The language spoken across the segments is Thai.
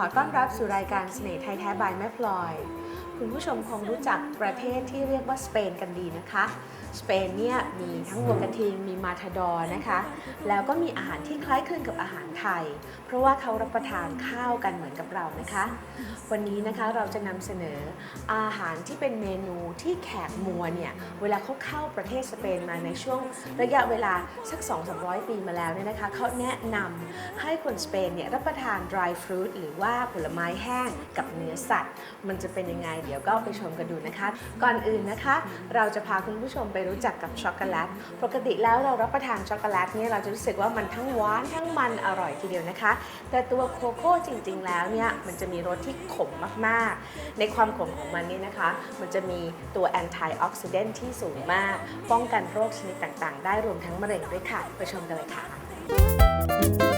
ขอต้อนรับสู่รายการเสน่ห์ไทยแท้บายแม่พลอย คุณผู้ชมคงรู้จักประเทศที่เรียกว่าสเปนกันดีนะคะ สเปนเนี่ยมีทั้งวัวกระทิงมีมาทาดอรนะคะ แล้วก็มีอาหารที่คล้ายคลึงกับอาหารไทย เพราะว่าเขารับประทานข้าวกันเหมือนกับเรานะคะ วันนี้นะคะเราจะนำเสนออาหารที่เป็นเมนูที่แขกมัวเนี่ยเวลาเขาเข้าประเทศสเปนมาในช่วงระยะเวลาสัก 2-300 ปีมาแล้วเนี่ยนะคะเขาแนะนำให้คนสเปนเนี่ยรับประทาน dry fruit หรือว่าผลไม้แห้งกับเนื้อสัตว์ มันจะเป็นยังไงเดี๋ยวก็ไปชมกันดูนะคะ ก่อนอื่นนะคะ เราจะพาคุณผู้ชมไปรู้จักกับช็อกโกแลต ปกติแล้วเรารับประทานช็อกโกแลตเนี่ยเราจะรู้สึกว่ามันทั้งหวานทั้งมันอร่อยทีเดียวนะคะ แต่ตัวโคโค่จริงๆแล้วเนี่ยมันจะมีรสที่ขมมากๆ ในความขมของมันนี่นะคะ มันจะมีตัวแอนตี้ออกซิเดนที่สูงมาก ป้องกันโรคชนิดต่างๆ ได้รวมทั้งมะเร็งด้วยค่ะ ไปชมกันเลยค่ะ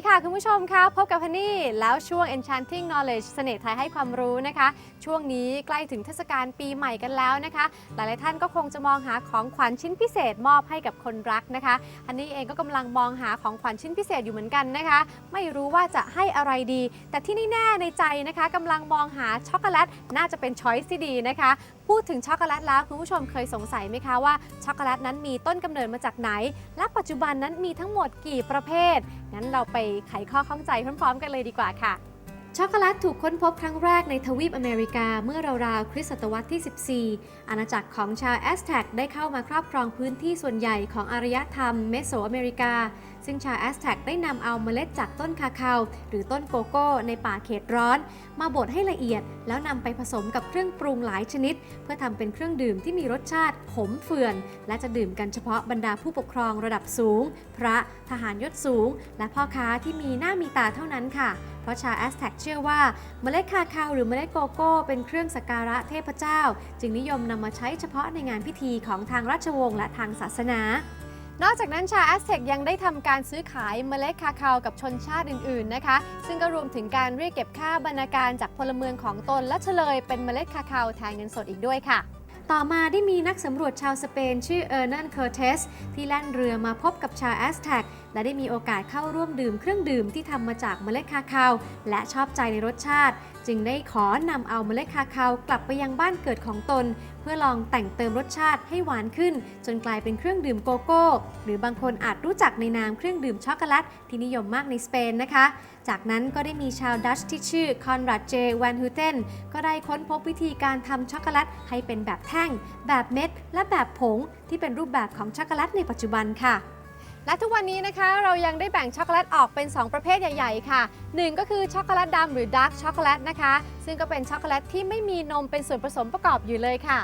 ดีค่ะ คุณผู้ชมคะพบกับพันนี่แล้วช่วง Enchanting Knowledge เสน่ห์ไทยให้ความรู้นะคะ ช่วงนี้ใกล้ถึงเทศกาลปีใหม่กันแล้วนะคะ หลายๆท่านก็คงจะมองหาของขวัญชิ้นพิเศษมอบให้กับคนรักนะคะอันนี้เองก็กำลังมองหาของขวัญชิ้นพิเศษอยู่เหมือนกันนะคะ ไม่รู้ว่าจะให้อะไรดี แต่ที่นี่แน่ในใจนะคะกำลังมองหาช็อกโกแลตน่าจะเป็นช้อยส์ที่ดีนะคะ พูดถึงช็อกโกแลตแล้วคุณผู้ชมเคยสงสัยไหมคะว่าช็อกโกแลตนั้นมีต้นกำเนิดมาจากไหน และปัจจุบันนั้นมีทั้งหมดกี่ประเภท งั้นเราไปไขข้อข้องใจพร้อมๆ กันเลยดีกว่าค่ะ ช็อกโกแลตถูกค้นพบครั้งแรกในทวีปอเมริกาเมื่อราวๆคริสตศตวรรษที่ 14 อาณาจักรของชาวแอสแท็กได้เข้ามาครอบครองพื้นที่ส่วนใหญ่ของอารยธรรมเมโสอเมริกาซึ่งชาวแอสแท็กได้นำเอาเมล็ดจากต้นคาคาว หรือต้นโกโก้ในป่าเขตร้อน มาบดให้ละเอียด แล้วนำไปผสมกับเครื่องปรุงหลายชนิด เพื่อทำเป็นเครื่องดื่มที่มีรสชาติขมเฟื่อน และจะดื่มกันเฉพาะบรรดาผู้ปกครองระดับสูง พระทหารยศสูง และพ่อค้าที่มีหน้ามีตาเท่านั้นค่ะเพราะชาวแอสแท็กเชื่อว่าเมล็ดคาคาวหรือเมล็ดโกโก้เป็นเครื่องสักการะเทพเจ้า จึงนิยมนำมาใช้เฉพาะในงานพิธีของทางราชวงศ์และทางศาสนา นอกจากนั้นชาแอสเท็กยังได้ทำการซื้อขายเมล็ดคาคาวกับชนชาติอื่นๆนะคะ ซึ่งก็รวมถึงการเรียกเก็บค่าบรรณาการจากพลเมืองของตนและเฉลยเป็นเมล็ดคาคาวแทนเงินสดอีกด้วยค่ะ ต่อมาได้มีนักสำรวจชาวสเปนชื่อเออร์นันเคอร์เทสที่แล่นเรือมาพบกับชาวแอสแท็กและได้มีโอกาสเข้าร่วมดื่มเครื่องดื่มที่ทำมาจากเมล็ดคาคาว และชอบใจในรสชาติ จึงได้ขอนำเอาเมล็ดคาคาวกลับไปยังบ้านเกิดของตนเพื่อลองแต่งเติมรสชาติให้หวานขึ้น จนกลายเป็นเครื่องดื่มโกโก้ หรือบางคนอาจรู้จักในนามเครื่องดื่มช็อกโกแลตที่นิยมมากในสเปนนะคะ จากนั้นก็ได้มีชาวดัชที่ชื่อคอนราดเจแวนฮูเทนก็ได้ค้นพบวิธีการทำช็อกโกแลตให้เป็นแบบแท่ง แบบเม็ด และแบบผง ที่เป็นรูปแบบของช็อกโกแลตในปัจจุบันค่ะและทุกวันนี้นะคะเรายังได้แบ่งช็อกโกแลตออกเป็น 2 ประเภทใหญ่ ๆ ค่ะ 1 ก็คือช็อกโกแลตดำหรือดาร์กช็อกโกแลตนะคะ ซึ่งก็เป็นช็อกโกแลตที่ไม่มีนมเป็นส่วนผสมประกอบอยู่เลยค่ะ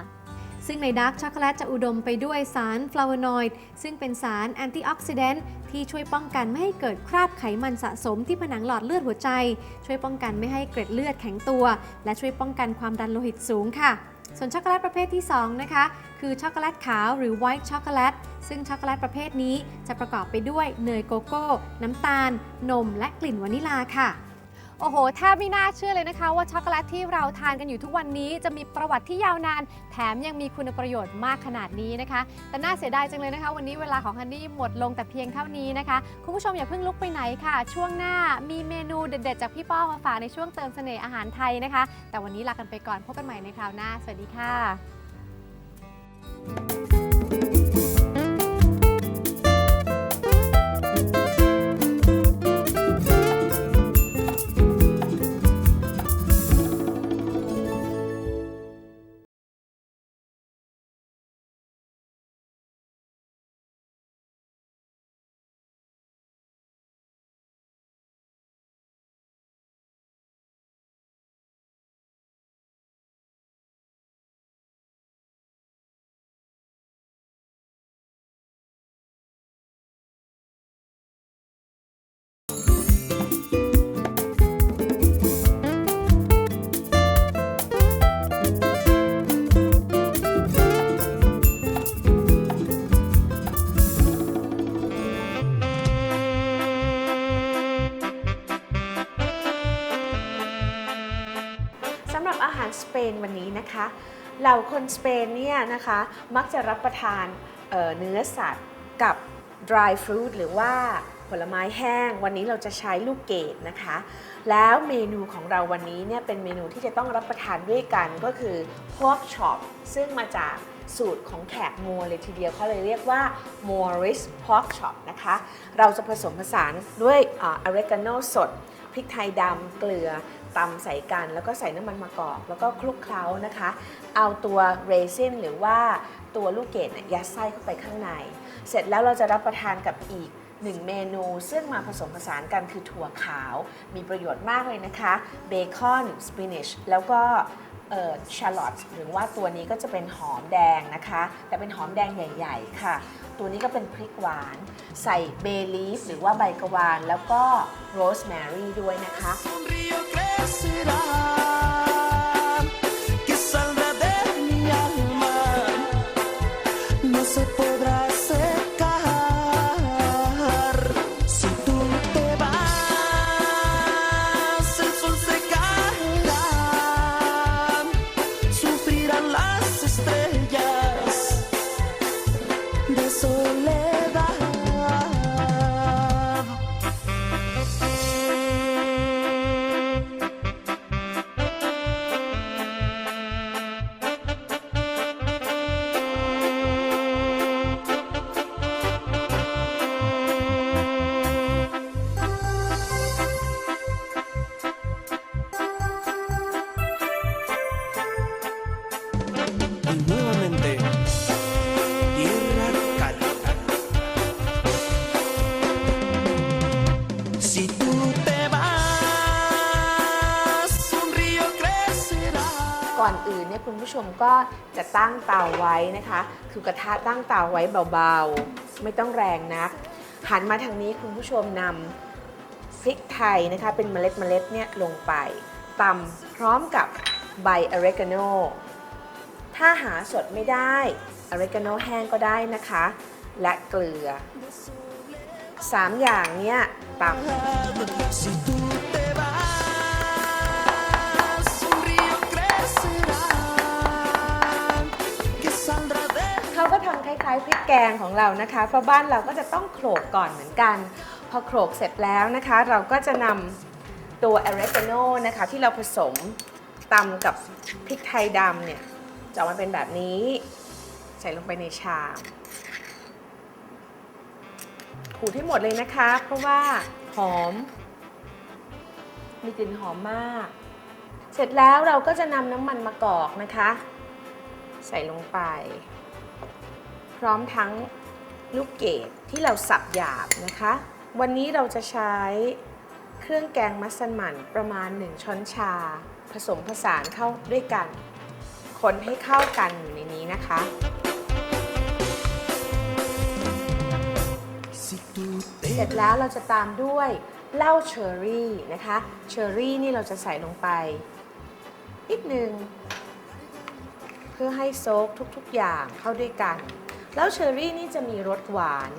ซึ่งในดาร์กช็อกโกแลตจะอุดมไปด้วยสารฟลาโวนอยด์ซึ่งเป็นสารแอนตี้ออกซิเดนต์ที่ช่วยป้องกันไม่ให้เกิดคราบไขมันสะสมที่ผนังหลอดเลือดหัวใจ ช่วยป้องกันไม่ให้เกร็ดเลือดแข็งตัว และช่วยป้องกันความดันโลหิตสูงค่ะส่วนช็อกโกแลตประเภทที่ 2 นะคะ คือช็อกโกแลตขาวหรือไวท์ช็อกโกแลตซึ่งช็อกโกแลตประเภทนี้จะประกอบไปด้วยเนยโกโก้ น้ำตาล นม และกลิ่นวานิลาค่ะ โอ้โหแทบไม่น่าเชื่อเลยนะคะว่าช็อกโกแลตที่เราทานกันอยู่ทุกวันนี้ จะมีประวัติที่ยาวนาน แถมยังมีคุณประโยชน์มากขนาดนี้นะคะ แต่น่าเสียดายจังเลยนะคะ วันนี้เวลาของฮันนี่หมดลงแต่เพียงเท่านี้นะคะ คุณผู้ชมอย่าเพิ่งลุกไปไหนค่ะ ช่วงหน้ามีเมนูเด็ดๆ จากพี่ป้อมาฝากในช่วงเติมเสน่ห์อาหารไทยนะคะ แต่วันนี้ลากันไปก่อนพบกันใหม่ในคราวหน้า สวัสดีค่ะ นวันนี้นะคะเหล่าคนสเปนเนี่ยนะคะมักจะรับประทานเเนื้อสัตว์กับ dry fruit หรือว่าผลไม้แห้ง วันนี้เราจะใช้ลูกเกดนะคะ แล้วเมนูของเราวันนี้เนี่ยเป็นเมนูที่จะต้องรับประทานด้วยกันก็คือ pork chop ซึ่งมาจากสูตรของแขกมัวเลยทีเดียวเขาเลยเรียกว่า Morris pork chop นะคะ เราจะผสมผสานด้วยออเรกาโนสด พริกไทยดำเกลือ ตำใส่กัน แล้วก็ใส่น้ำมันมะกอก แล้วก็คลุกเคล้านะคะ เอาตัวเรซินหรือว่าตัวลูกเกดเนี่ยยัดไส้เข้าไปข้างใน เสร็จแล้วเราจะรับประทานกับอีกหนึ่งเมนูซึ่งมาผสมผสานกันคือถั่วขาว มีประโยชน์มากเลยนะคะ เบคอน สปินิช แล้วก็ ชาร์ลอตหรือว่าตัวนี้ก็จะเป็นหอมแดงนะคะ แต่เป็นหอมแดงใหญ่ ๆ ค่ะ ตัวนี้ก็เป็นพริกหวาน ใส่เบลีฟหรือว่าใบกะวาน แล้วก็โรสแมรี่ด้วยนะคะ ผู้ชมก็จะตั้งเตาไว้นะคะ คือกระทะตั้งเตาไว้เบาๆ ไม่ต้องแรงนัก หันมาทางนี้คุณผู้ชมนำพริกไทยนะคะ เป็นเมล็ดเมล็ดเนี่ยลงไปตำพร้อมกับใบอเรกาโน ถ้าหาสดไม่ได้อเรกาโนแห้งก็ได้นะคะ และเกลือ 3 อย่างเนี่ยตำ ล้ายๆพริกแกงของเรานะคะ เพราะบ้านเราก็จะต้องโขลกก่อนเหมือนกัน พอโขลกเสร็จแล้วนะคะ เราก็จะนำตัวอเรกาโนนะคะ ที่เราผสมตำกับพริกไทยดำเนี่ยจะออกมาเป็นแบบนี้ ใส่ลงไปในชามขูดให้หมดเลยนะคะ เพราะว่าหอม มีกลิ่นหอมมาก เสร็จแล้วเราก็จะนำน้ำมันมะกอกนะคะ ใส่ลงไป พร้อมทั้งลูกเกดที่เราสับหยาบนะคะ วันนี้เราจะใช้เครื่องแกงมัสมั่นประมาณ 1 ช้อนชา ผสมผสานเข้าด้วยกัน คนให้เข้ากันอยู่ในนี้นะคะ เสร็จแล้วเราจะตามด้วยเหล้าเชอร์รี่นะคะ เชอร์รี่นี่เราจะใส่ลงไปนิดนึง เพื่อให้โซกทุกๆอย่างเข้าด้วยกัน แล้วเชอร์รี่นี่จะมีรสหวาน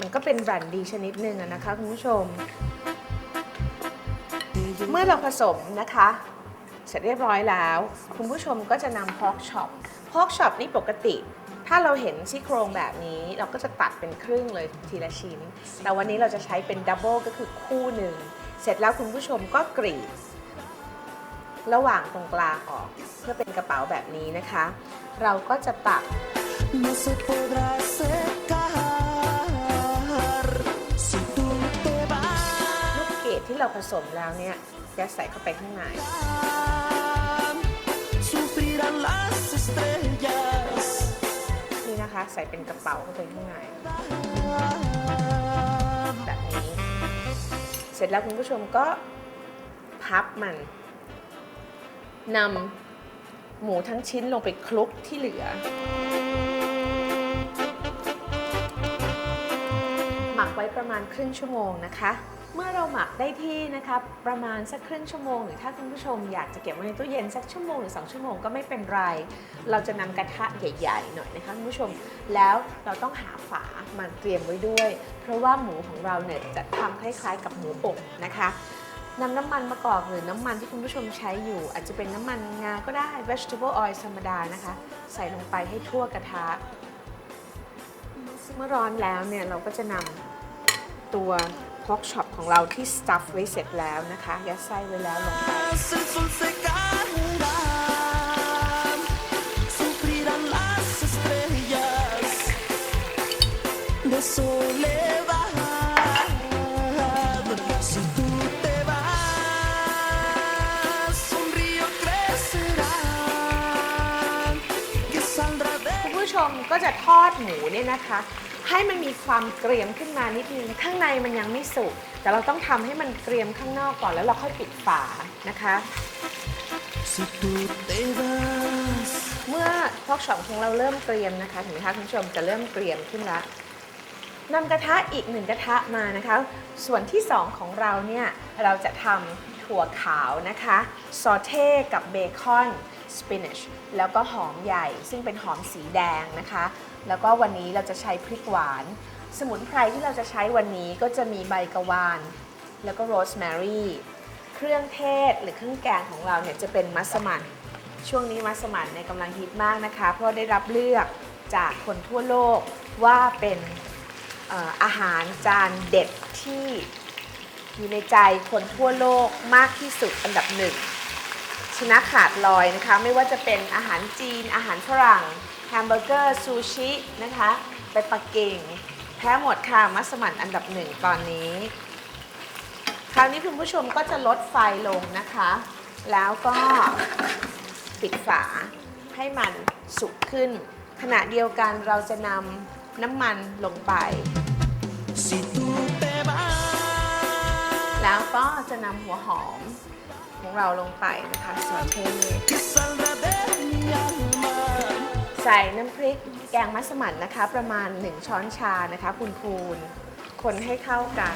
มันก็เป็นแบรนดีชนิดหนึ่งนะคะคุณผู้ชม เมื่อเราผสมนะคะ เสร็จเรียบร้อยแล้ว คุณผู้ชมก็จะนำพอกช็อปพอกช็อปนี่ปกติ ถ้าเราเห็นซี่โครงแบบนี้ เราก็จะตัดเป็นครึ่งเลยทีละชิ้น แต่วันนี้เราจะใช้เป็นดับเบิลก็คือคู่หนึ่ง เสร็จแล้วคุณผู้ชมก็กรีดระหว่างตรงกลางออก เพื่อเป็นกระเป๋าแบบนี้นะคะ เราก็จะตัก no se podrá secar. Si tú te ลูกเกดที่เราผสมแล้วเนี่ยยัดใส่เข้าไปข้างใน vas, sufrirán las estrellas. นี่นะคะ ใส่เป็นกระเป๋าเข้าไปข้างในแบบนี้ เสร็จแล้วคุณผู้ชมก็พับมันนำหมูทั้งชิ้นลงไปคลุกที่เหลือ ประมาณครึ่งชั่วโมงนะคะ เมื่อเราหมักได้ที่นะคะประมาณสักครึ่งชั่วโมง หรือถ้าคุณผู้ชมอยากจะเก็บไว้ในตู้เย็นสักชั่วโมงหรือ 2 ชั่วโมงก็ไม่เป็นไร เราจะนำกระทะใหญ่ๆหน่อยนะคะคุณผู้ชม แล้วเราต้องหาฝามาเตรียมไว้ด้วย เพราะว่าหมูของเราเนี่ยจะทำคล้ายๆ กับหมูอบนะคะนำน้ำมันมะกอกหรือน้ำมันที่คุณผู้ชมใช้อยู่ อาจจะเป็นน้ำมันงาก็ได้ vegetable oil ธรรมดานะคะ ใส่ลงไปให้ทั่วกระทะ เมื่อร้อนแล้วเนี่ยเราก็จะนำ ตัวพอกช็อปของเราที่สตัฟไว้เสร็จแล้วนะคะ ยัดไส้ไว้แล้วลงไปคุณผู้ชมก็จะทอดหมูเนี่ยนะคะ ให้มันมีความเกรียมขึ้นมานิดนึงข้างในมันยังไม่สุกแต่เราต้องทำให้มันเกรียมข้างนอกก่อนแล้วเราค่อยปิดฝานะคะ เมื่อพอกช็อปของเราเริ่มเกรียมนะคะเห็นไหมคะคุณผู้ชมจะเริ่มเกรียมขึ้นละนำกระทะอีกหนึ่งกระทะมานะคะ ส่วนที่2ของเราเนี่ยเราจะทำถั่วขาวนะคะซอเท่กับเบคอน สปินัชแล้วก็หอมใหญ่ ซึ่งเป็นหอมสีแดงนะคะ แล้วก็วันนี้เราจะใช้พริกหวาน สมุนไพรที่เราจะใช้วันนี้ก็จะมีใบกะวาน แล้วก็โรสแมรี่เครื่องเทศหรือเครื่องแกงของเราเนี่ยจะเป็นมัสมั่นช่วงนี้มัสมั่นในกำลังฮิตมากนะคะ เพราะได้รับเลือกจากคนทั่วโลกว่าเป็นอาหารจานเด็ดที่อยู่ในใจคนทั่วโลกมากที่สุดอันดับหนึ่ง ชนะขาดลอยนะคะ ไม่ว่าจะเป็นอาหารจีน อาหารฝรั่งแฮมเบอร์เกอร์ซูชินะคะไปปักกิ่งแพ้หมดค่ะมัสมั่นอันดับหนึ่งตอนนี้ คราวนี้คุณผู้ชมก็จะลดไฟลงนะคะ แล้วก็ปิดฝาให้มันสุกขึ้น ขณะเดียวกันเราจะนำน้ำมันลงไป แล้วก็จะนำหัวหอม ของเราลงไปนะคะซอเท que saldrá de mi alma. ใส่น้ำพริกแกงมัสมั่นนะคะ ประมาณ 1 ช้อนชานะคะพูนๆคนให้เข้ากัน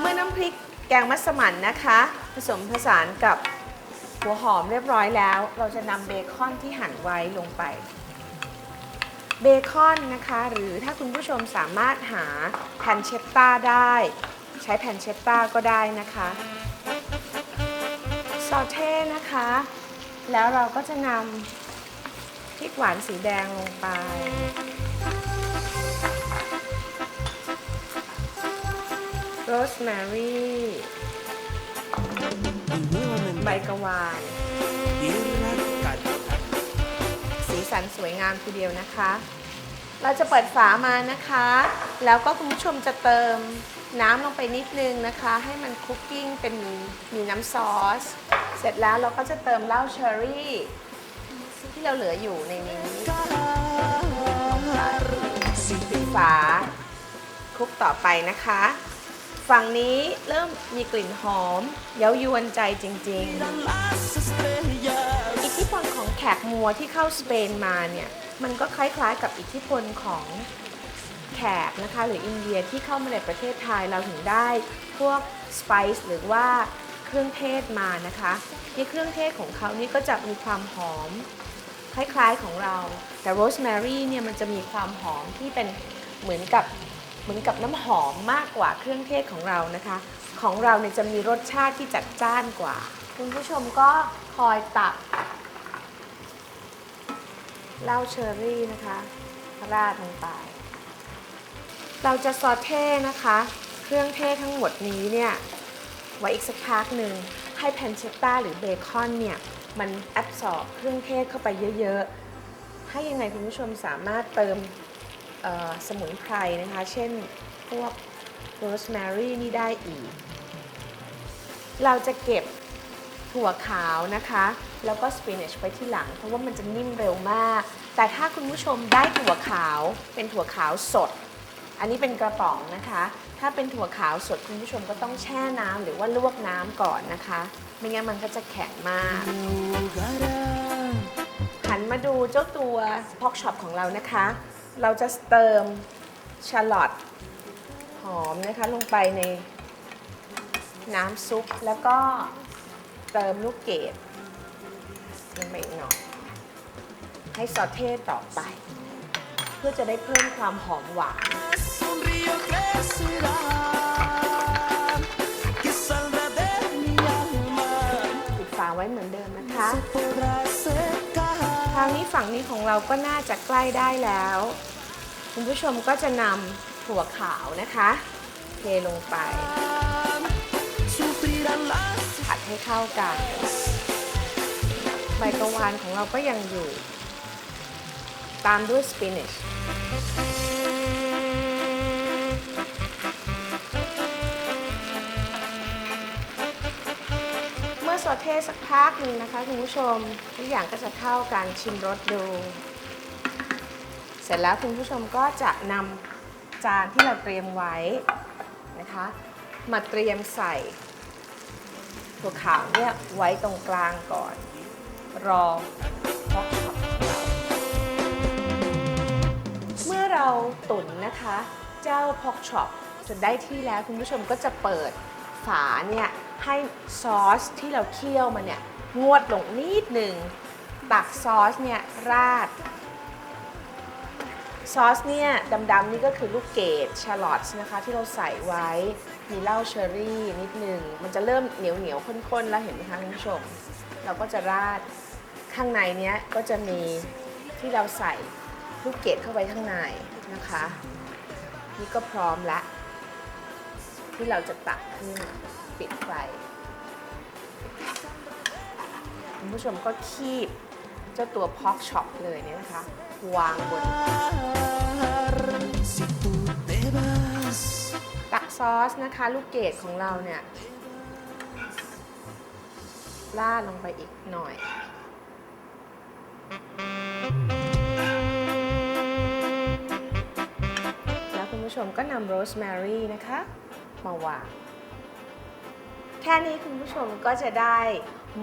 เมื่อน้ำพริกแกงมัสมั่นนะคะ ผสมผสานกับหัวหอมเรียบร้อยแล้ว เราจะนำเบคอนที่หั่นไว้ลงไป เบคอนนะคะ หรือถ้าคุณผู้ชมสามารถหาแพนเชตต้าได้ ใช้แพนเชตต้าก็ได้นะคะซอเท่นะคะ แล้วเราก็จะนำพริกหวานสีแดงลงไปโรสแมรี่ใบกะวาน สันสวยงามทีเดียวนะคะ เราจะเปิดฝามานะคะ แล้วก็คุณผู้ชมจะเติมน้ำลงไปนิดนึงนะคะ ให้มันคุกกิ้งเป็นมีน้ำซอส เสร็จแล้วเราก็จะเติมเหล้าเชอร์รี่ที่เราเหลืออยู่ในนี้ปิดฝาคลุกต่อไปนะคะ ฝั่งนี้เริ่มมีกลิ่นหอม เย้ายวนใจจริง ๆ อิทธิพลของแขกมัวที่เข้าสเปนมาเนี่ย มันก็คล้ายๆกับอิทธิพลของแขกนะคะ หรืออินเดียที่เข้ามาในประเทศไทยเราถึงได้พวกสไปซ์หรือว่าเครื่องเทศมานะคะที่เครื่องเทศของเขานี่ก็จะมีความหอม คล้ายๆของเรา แต่โรสแมรี่เนี่ยมันจะมีความหอมที่เป็นเหมือนกับ เหมือนกับน้ำหอมมากกว่าเครื่องเทศของเรานะคะ ของเราเนี่ยจะมีรสชาติที่จัดจ้านกว่า คุณผู้ชมก็คอยตักเหล้าเชอรี่นะคะ ราดลงไป เราจะซอเท่นะคะ เครื่องเทศทั้งหมดนี้เนี่ยไว้อีกสักพักหนึ่งให้แพนเชตตาหรือเบคอนเนี่ยมันแอบสอบเครื่องเทศเข้าไปเยอะๆ ให้ยังไงคุณผู้ชมสามารถเติม สมุนไพรนะคะ เช่นพวกโรสแมรี่นี่ได้อีก เราจะเก็บถั่วขาวนะคะ แล้วก็สปินัชไว้ที่หลัง เพราะว่ามันจะนิ่มเร็วมาก แต่ถ้าคุณผู้ชมได้ถั่วขาวเป็นถั่วขาวสด อันนี้เป็นกระป๋องนะคะ ถ้าเป็นถั่วขาวสดคุณผู้ชมก็ต้องแช่น้ำหรือว่าลวกน้ำก่อนนะคะ ไม่งั้นมันก็จะแข็งมาก ahogará. หันมาดูเจ้าตัวพอกช็อปของเรานะคะ เราจะเติมชาลอตหอมนะคะลงไปในน้ำซุปแล้วก็เติมลูกเกดลงไปอีกหน่อยให้ซอเท่ต่อไป เพื่อจะได้เพิ่มความหอมหวานปิดฝาไว้เหมือนเดิมนะคะ Se podrá secar. คราวนี้ฝั่งนี้ของเราก็น่าจะใกล้ได้แล้ว คุณผู้ชมก็จะนำถั่วขาวนะคะ เทลงไปผัดให้เข้ากัน ใบกระวานของเราก็ยังอยู่ ตามด้วยสปินิช ซอเทสักพักหนึ่งนะคะคุณผู้ชมทุกอย่างก็จะเข้ากันชิมรสดู เสร็จแล้วคุณผู้ชมก็จะนำจานที่เราเตรียมไว้นะคะ มาเตรียมใส่ถั่วขาวเนี่ยไว้ตรงกลางก่อน รอพอกช็อปเราเมื่อเราตุ๋นนะคะ เจ้าพอกช็อปจนได้ที่แล้วคุณผู้ชมก็จะเปิดฝาเนี่ย ให้ซอสที่เราเคี่ยวมาเนี่ยงวดลงนิดหนึ่งตักซอสเนี่ยราด ซอสเนี่ยดำๆนี่ก็คือลูกเกดชาร์ลอตนะคะที่เราใส่ไว้มีเหล้าเชอรี่นิดหนึ่งมันจะเริ่มเหนียวเหนียวๆข้นๆ แล้วเห็นไหมคะคุณผู้ชม เราก็จะราดข้างในเนี้ยก็จะมีที่เราใส่ลูกเกดเข้าไปข้างในนะคะ นี่ก็พร้อมละ ที่เราจะตักขึ้น ปิดไฟ คุณผู้ชมก็คีบเจ้าตัวพอกช็อปเลยเนี่ยนะคะ วางบน ตักซอสนะคะ ลูกเกดของเราเนี่ยราดลงไปอีกหน่อยแล้วคุณผู้ชมก็นำโรสแมรี่นะคะ มาวาง แค่นี้คุณผู้ชมก็จะได้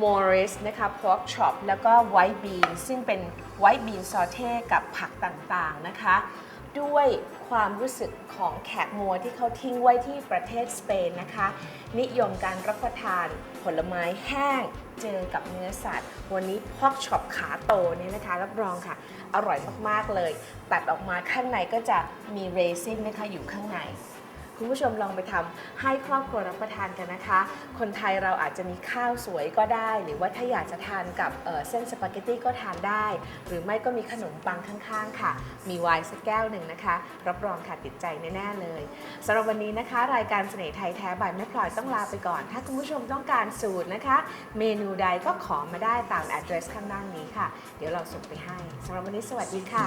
มอริสนะคะ pork chop แล้วก็ไวท์บีนซึ่งเป็นไวท์บีนซอเท่กับผักต่างๆนะคะ ด้วยความรู้สึกของแขกมัวที่เขาทิ้งไว้ที่ประเทศสเปนนะคะ นิยมการรับประทานผลไม้แห้งเจอกับเนื้อสัตว์ วันนี้พอกช็อปขาโตเนี่ยนะคะ รับรองค่ะ อร่อยมากๆเลย ตัดออกมาข้างในก็จะมีเรซินนะคะอยู่ข้างใน คุณผู้ชมลองไปทำให้ครอบครัวรับประทานกันนะคะ คนไทยเราอาจจะมีข้าวสวยก็ได้ หรือว่าถ้าอยากจะทานกับเเส้นสปาเกตตี้ก็ทานได้ หรือไม่ก็มีขนมปังข้างๆ ค่ะ มีไวน์สักแก้วหนึ่งนะคะ รับรองค่ะติดใจแน่ๆเลยสำหรับวันนี้นะคะ รายการเสน่ห์ไทยแท้บายแม่พลอยต้องลาไปก่อน ถ้าคุณผู้ชมต้องการสูตรนะคะ เมนูใดก็ขอมาได้ตาม address ข้างล่างนี้ค่ะ เดี๋ยวเราส่งไปให้สำหรับวันนี้สวัสดีค่ะ